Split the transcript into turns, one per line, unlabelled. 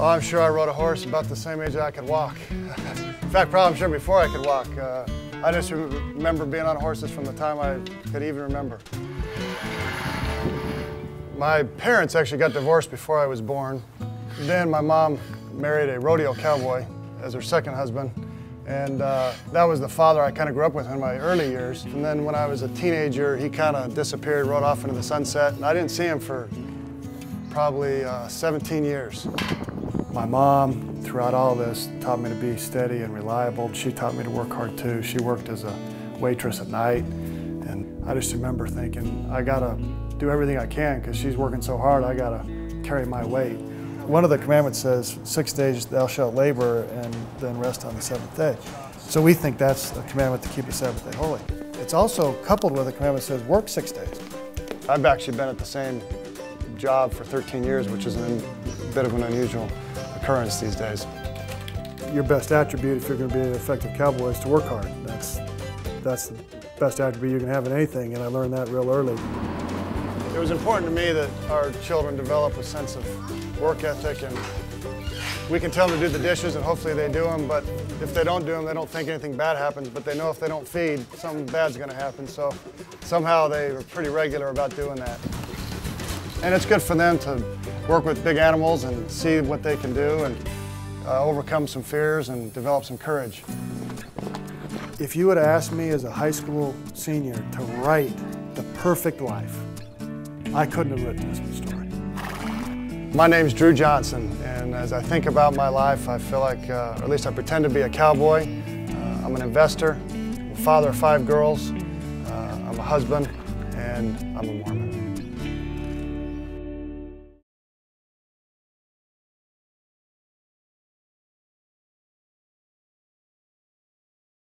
Oh, I'm sure I rode a horse about the same age I could walk. In fact, probably I'm sure before I could walk. Uh, I just remember being on horses from the time I could even remember. My parents actually got divorced before I was born. Then my mom married a rodeo cowboy as her second husband. And uh, that was the father I kind of grew up with in my early years. And then when I was a teenager, he kind of disappeared, rode off into the sunset. And I didn't see him for probably uh, 17 years. My mom, throughout all this, taught me to be steady and reliable. She taught me to work hard too. She worked as a waitress at night. And I just remember thinking, I gotta do everything I can because she's working so hard, I gotta carry my weight. One of the commandments says, six days thou shalt labor and then rest on the seventh day. So we think that's a commandment to keep the Sabbath day holy. It's also coupled with a commandment that says work six days. I've actually been at the same job for 13 years, which is a bit of an unusual occurrence these days. Your best attribute if you're going to be an effective cowboy is to work hard. That's, that's the best attribute you can have in anything, and I learned that real early. It was important to me that our children develop a sense of work ethic and we can tell them to do the dishes and hopefully they do them, but if they don't do them, they don't think anything bad happens, but they know if they don't feed, something bad's gonna happen. So somehow they are pretty regular about doing that. And it's good for them to work with big animals and see what they can do and uh, overcome some fears and develop some courage. If you would asked me as a high school senior to write the perfect life, I couldn't have written this story. My name's Drew Johnson, and as I think about my life, I feel like, uh, or at least I pretend to be a cowboy. Uh, I'm an investor, a father of five girls, uh, I'm a husband, and I'm a Mormon.